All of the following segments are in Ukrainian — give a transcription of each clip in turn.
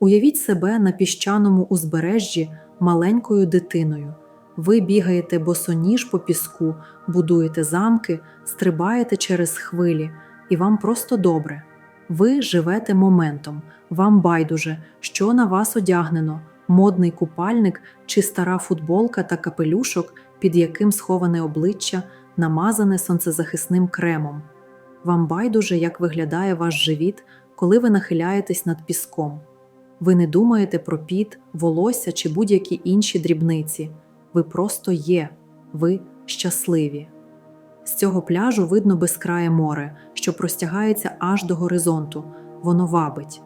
Уявіть себе на піщаному узбережжі маленькою дитиною. Ви бігаєте босоніж по піску, будуєте замки, стрибаєте через хвилі, і вам просто добре. Ви живете моментом, вам байдуже, що на вас одягнено, модний купальник чи стара футболка та капелюшок, під яким сховане обличчя, намазане сонцезахисним кремом. Вам байдуже, як виглядає ваш живіт, коли ви нахиляєтесь над піском. Ви не думаєте про піт, волосся чи будь-які інші дрібниці. Ви просто є, ви щасливі. З цього пляжу видно безкрає море, що простягається аж до горизонту, воно вабить.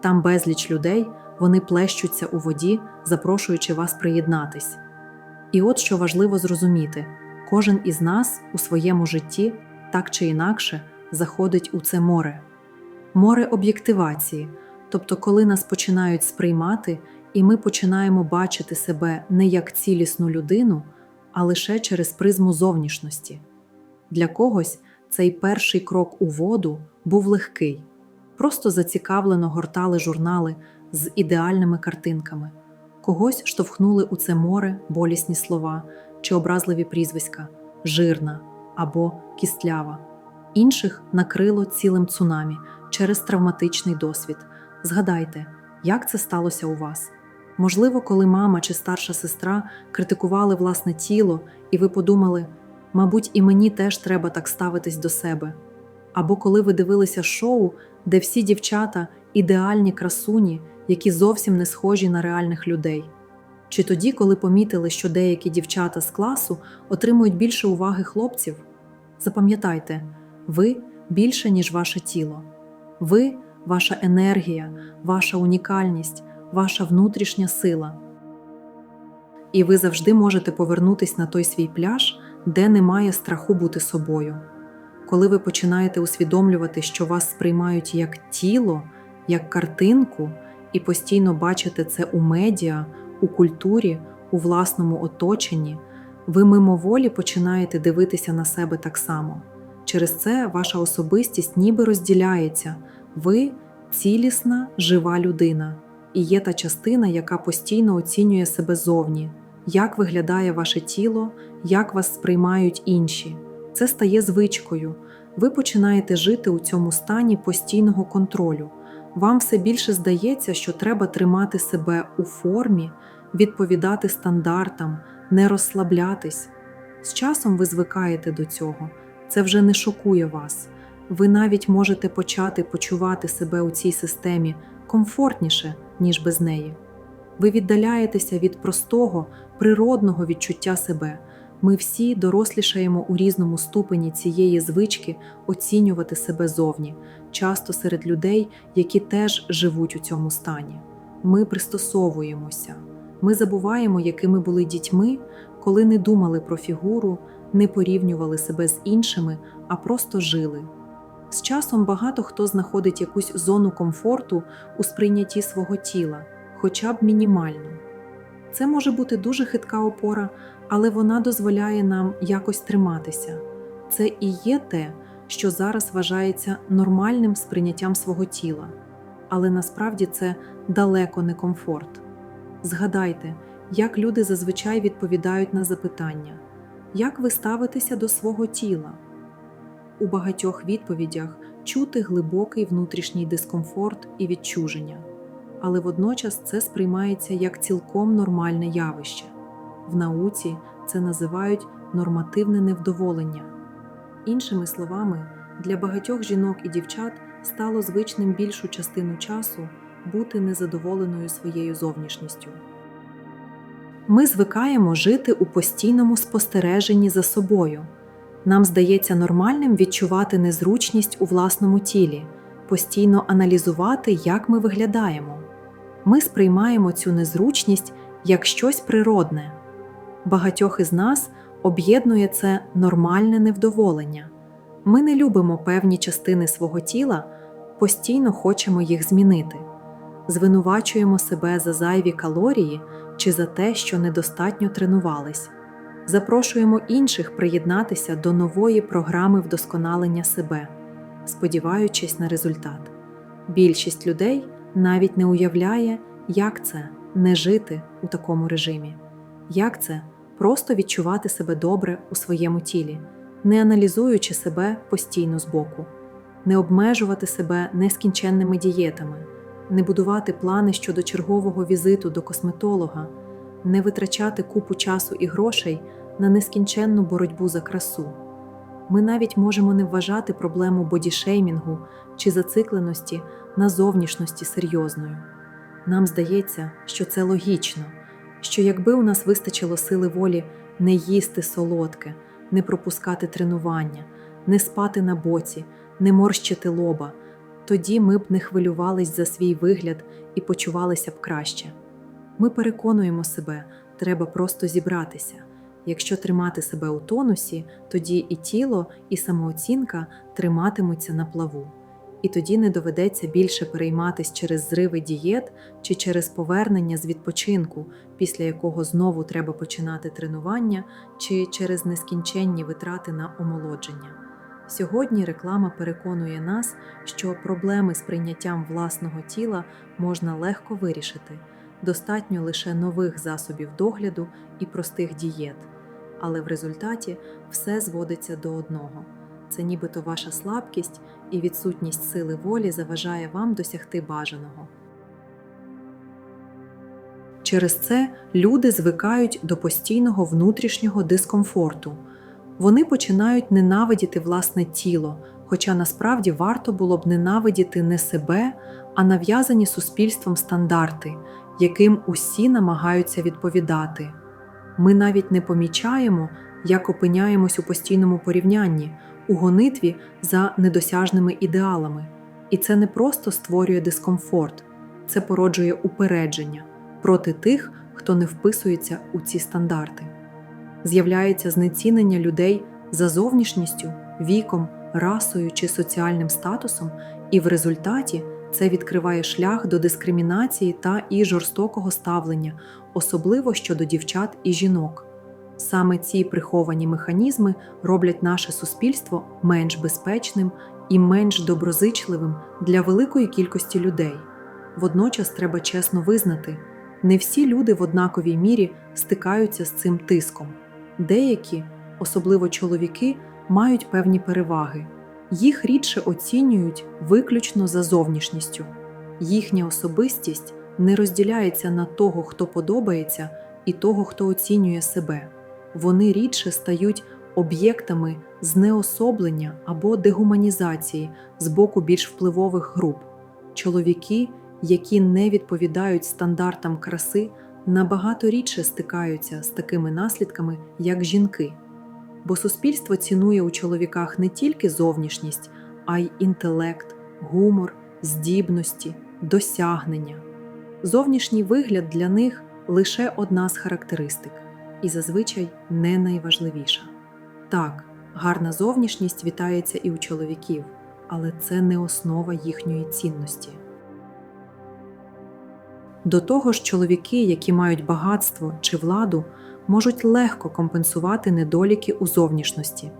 Там безліч людей, вони плещуться у воді, запрошуючи вас приєднатись. І от що важливо зрозуміти: кожен із нас у своєму житті так чи інакше заходить у це море. Море об'єктивації, тобто, коли нас починають сприймати, і ми починаємо бачити себе не як цілісну людину, а лише через призму зовнішності. Для когось цей перший крок у воду був легкий, просто зацікавлено гортали журнали з ідеальними картинками, когось штовхнули у це море болісні слова чи образливі прізвиська жирна або кістлява, інших накрило цілим цунамі через травматичний досвід. Згадайте, як це сталося у вас. Можливо, коли мама чи старша сестра критикували власне тіло, і ви подумали, мабуть, і мені теж треба так ставитись до себе. Або коли ви дивилися шоу, де всі дівчата ідеальні красуні, які зовсім не схожі на реальних людей. Чи тоді, коли помітили, що деякі дівчата з класу отримують більше уваги хлопців? Запам'ятайте, ви більше, ніж ваше тіло. Ви ваша енергія, ваша унікальність, ваша внутрішня сила. І ви завжди можете повернутись на той свій пляж, де немає страху бути собою. Коли ви починаєте усвідомлювати, що вас сприймають як тіло, як картинку, і постійно бачите це у медіа, у культурі, у власному оточенні, ви мимоволі починаєте дивитися на себе так само. Через це ваша особистість ніби розділяється. Ви цілісна, жива людина, і є та частина, яка постійно оцінює себе зовні, як виглядає ваше тіло, як вас сприймають інші. Це стає звичкою. Ви починаєте жити у цьому стані постійного контролю. Вам все більше здається, що треба тримати себе у формі, відповідати стандартам, не розслаблятись. З часом ви звикаєте до цього, це вже не шокує вас. Ви навіть можете почати почувати себе у цій системі комфортніше, ніж без неї. Ви віддаляєтеся від простого, природного відчуття себе. Ми всі дорослішаємо у різному ступені цієї звички оцінювати себе зовні, часто серед людей, які теж живуть у цьому стані. Ми пристосовуємося, ми забуваємо, якими були дітьми, коли не думали про фігуру, не порівнювали себе з іншими, а просто жили. З часом багато хто знаходить якусь зону комфорту у сприйнятті свого тіла, хоча б мінімальну. Це може бути дуже хитка опора, але вона дозволяє нам якось триматися. Це і є те, що зараз вважається нормальним сприйняттям свого тіла, але насправді це далеко не комфорт. Згадайте, як люди зазвичай відповідають на запитання, як ви ставитеся до свого тіла? У багатьох відповідях чути глибокий внутрішній дискомфорт і відчуження, але водночас це сприймається як цілком нормальне явище. В науці це називають нормативне невдоволення. Іншими словами, для багатьох жінок і дівчат стало звичним більшу частину часу бути незадоволеною своєю зовнішністю. Ми звикаємо жити у постійному спостереженні за собою. Нам здається нормальним відчувати незручність у власному тілі, постійно аналізувати, як ми виглядаємо. Ми сприймаємо цю незручність як щось природне. Багатьох із нас об'єднує це нормальне невдоволення. Ми не любимо певні частини свого тіла, постійно хочемо їх змінити, звинувачуємо себе за зайві калорії чи за те, що недостатньо тренувались запрошуємо інших приєднатися до нової програми вдосконалення себе, сподіваючись на результат. Більшість людей навіть не уявляє, як це не жити у такому режимі, як це просто відчувати себе добре у своєму тілі, не аналізуючи себе постійно збоку, не обмежувати себе нескінченними дієтами, не будувати плани щодо чергового візиту до косметолога, не витрачати купу часу і грошей на нескінченну боротьбу за красу. Ми навіть можемо не вважати проблему бодішеймінгу чи зацикленості на зовнішності серйозною. Нам здається, що це логічно, що якби у нас вистачило сили волі не їсти солодке, не пропускати тренування, не спати на боці, не морщити лоба, тоді ми б не хвилювались за свій вигляд і почувалися б краще. Ми переконуємо себе, треба просто зібратися. Якщо тримати себе у тонусі, тоді і тіло, і самооцінка триматимуться на плаву. І тоді не доведеться більше перейматись через зриви дієт чи через повернення з відпочинку, після якого знову треба починати тренування, чи через нескінченні витрати на омолодження. Сьогодні реклама переконує нас, що проблеми з прийняттям власного тіла можна легко вирішити. Достатньо лише нових засобів догляду і простих дієт. Але в результаті все зводиться до одного: це нібито ваша слабкість і відсутність сили волі заважає вам досягти бажаного. Через це люди звикають до постійного внутрішнього дискомфорту. Вони починають ненавидіти власне тіло, хоча насправді варто було б ненавидіти не себе, а нав'язані суспільством стандарти, яким усі намагаються відповідати. Ми навіть не помічаємо, як опиняємось у постійному порівнянні, у гонитві за недосяжними ідеалами. І це не просто створює дискомфорт, це породжує упередження проти тих, хто не вписується у ці стандарти. З'являється знецінення людей за зовнішністю, віком, расою чи соціальним статусом, і в результаті це відкриває шлях до дискримінації та і жорстокого ставлення, особливо щодо дівчат і жінок. Саме ці приховані механізми роблять наше суспільство менш безпечним і менш доброзичливим для великої кількості людей. Водночас треба чесно визнати, не всі люди в однаковій мірі стикаються з цим тиском. Деякі, особливо чоловіки, мають певні переваги. Їх рідше оцінюють виключно за зовнішністю. Їхня особистість не розділяється на того, хто подобається, і того, хто оцінює себе. Вони рідше стають об'єктами знеособлення або дегуманізації з боку більш впливових груп. Чоловіки, які не відповідають стандартам краси, набагато рідше стикаються з такими наслідками, як жінки. Бо суспільство цінує у чоловіках не тільки зовнішність, а й інтелект, гумор, здібності, досягнення. Зовнішній вигляд для них лише одна з характеристик, і зазвичай не найважливіша. Так, гарна зовнішність вітається і у чоловіків, але це не основа їхньої цінності. До того ж, чоловіки, які мають багатство чи владу, можуть легко компенсувати недоліки у зовнішності.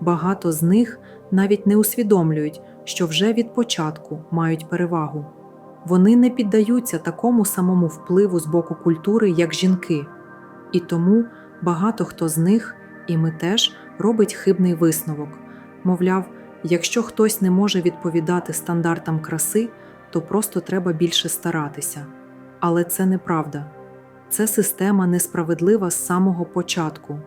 Багато з них навіть не усвідомлюють, що вже від початку мають перевагу. Вони не піддаються такому самому впливу з боку культури, як жінки, і тому багато хто з них, і ми теж робить хибний висновок мовляв, якщо хтось не може відповідати стандартам краси, то просто треба більше старатися. Але це неправда. Це система несправедлива з самого початку.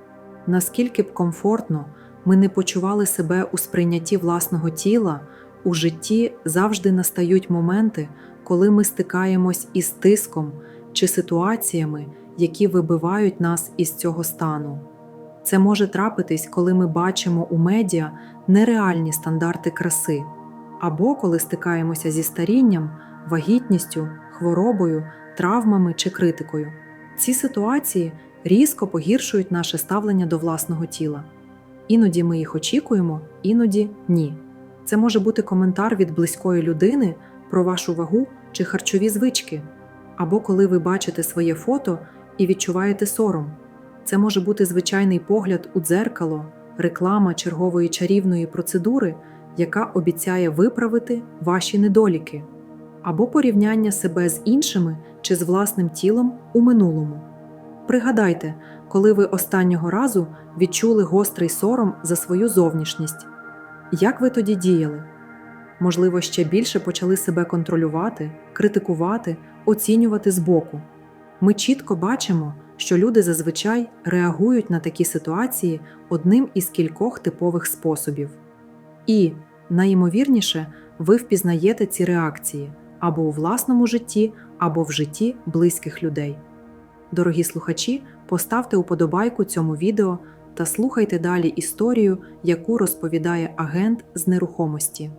Наскільки б комфортно ми не почували себе у сприйнятті власного тіла, у житті завжди настають моменти, коли ми стикаємось із тиском чи ситуаціями, які вибивають нас із цього стану. Це може трапитись, коли ми бачимо у медіа нереальні стандарти краси, або коли стикаємося зі старінням, вагітністю, хворобою, травмами чи критикою. Ці ситуації різко погіршують наше ставлення до власного тіла. Іноді ми їх очікуємо, іноді ні. Це може бути коментар від близької людини про вашу вагу чи харчові звички, або коли ви бачите своє фото і відчуваєте сором. Це може бути звичайний погляд у дзеркало, реклама чергової чарівної процедури, яка обіцяє виправити ваші недоліки. або порівняння себе з іншими чи з власним тілом у минулому. Пригадайте, коли ви останнього разу відчули гострий сором за свою зовнішність. Як ви тоді діяли? Можливо, ще більше почали себе контролювати, критикувати, оцінювати збоку. Ми чітко бачимо, що люди зазвичай реагують на такі ситуації одним із кількох типових способів. І, найімовірніше, ви впізнаєте ці реакції або у власному житті, або в житті близьких людей. Дорогі слухачі, поставте уподобайку цьому відео та слухайте далі історію, яку розповідає агент з нерухомості.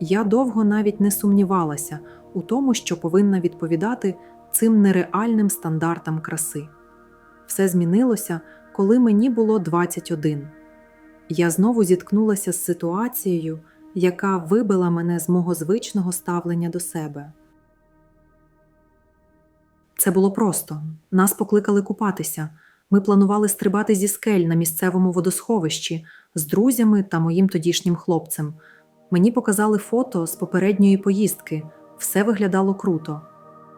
Я довго навіть не сумнівалася у тому, що повинна відповідати цим нереальним стандартам краси. Все змінилося, коли мені було 21. Я знову зіткнулася з ситуацією, яка вибила мене з мого звичного ставлення до себе. Це було просто. Нас покликали купатися. Ми планували стрибати зі скель на місцевому водосховищі з друзями та моїм тодішнім хлопцем. Мені показали фото з попередньої поїздки, все виглядало круто.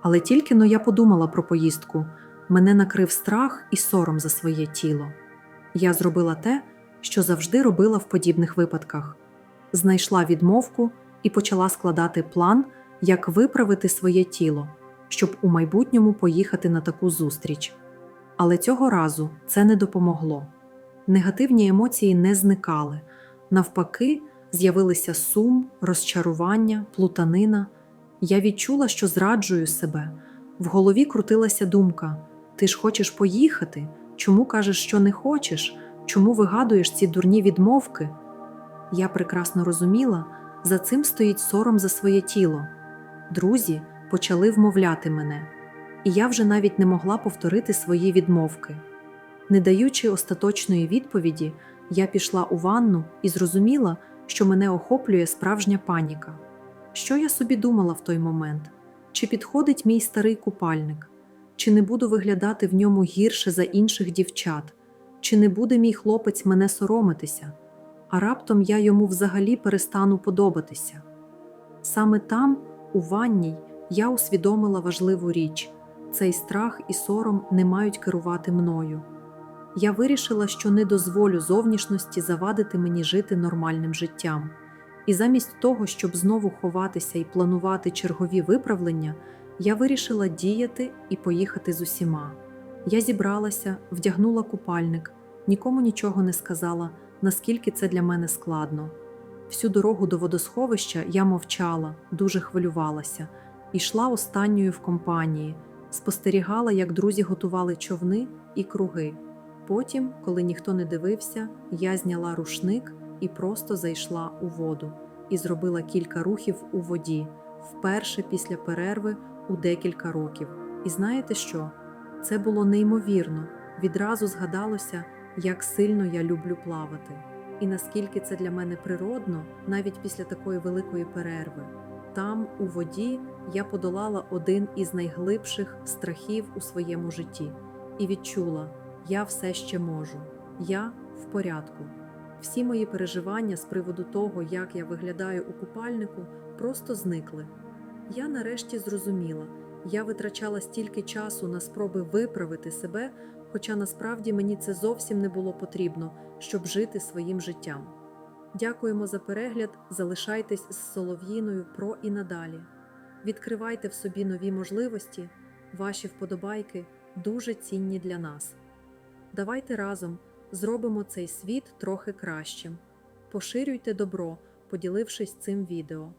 Але тільки но я подумала про поїздку, мене накрив страх і сором за своє тіло. Я зробила те, що завжди робила в подібних випадках: знайшла відмовку і почала складати план, як виправити своє тіло, щоб у майбутньому поїхати на таку зустріч. Але цього разу це не допомогло. Негативні емоції не зникали. Навпаки, з'явилися сум, розчарування, плутанина. Я відчула, що зраджую себе. В голові крутилася думка: ти ж хочеш поїхати? Чому кажеш, що не хочеш? Чому вигадуєш ці дурні відмовки? Я прекрасно розуміла, за цим стоїть сором за своє тіло. Друзі почали вмовляти мене, і я вже навіть не могла повторити свої відмовки. Не даючи остаточної відповіді, я пішла у ванну і зрозуміла, що мене охоплює справжня паніка. Що я собі думала в той момент? Чи підходить мій старий купальник? Чи не буду виглядати в ньому гірше за інших дівчат? Чи не буде мій хлопець мене соромитися? А раптом я йому взагалі перестану подобатися? Саме там, у ванній, я усвідомила важливу річ цей страх і сором не мають керувати мною. Я вирішила, що не дозволю зовнішності завадити мені жити нормальним життям. І замість того, щоб знову ховатися і планувати чергові виправлення, я вирішила діяти і поїхати з усіма. Я зібралася, вдягнула купальник, нікому нічого не сказала, наскільки це для мене складно. Всю дорогу до водосховища я мовчала, дуже хвилювалася, йшла останньою в компанії, спостерігала, як друзі готували човни і круги. Потім, коли ніхто не дивився, я зняла рушник і просто зайшла у воду і зробила кілька рухів у воді, вперше після перерви у декілька років. І знаєте що? Це було неймовірно. Відразу згадалося, як сильно я люблю плавати, і наскільки це для мене природно, навіть після такої великої перерви. Там, у воді, я подолала один із найглибших страхів у своєму житті і відчула, я все ще можу, я в порядку. Всі мої переживання з приводу того, як я виглядаю у купальнику, просто зникли. Я нарешті зрозуміла, я витрачала стільки часу на спроби виправити себе, хоча насправді мені це зовсім не було потрібно, щоб жити своїм життям. Дякуємо за перегляд, залишайтесь з Солов'їною про і надалі. Відкривайте в собі нові можливості, ваші вподобайки дуже цінні для нас. Давайте разом зробимо цей світ трохи кращим. Поширюйте добро, поділившись цим відео.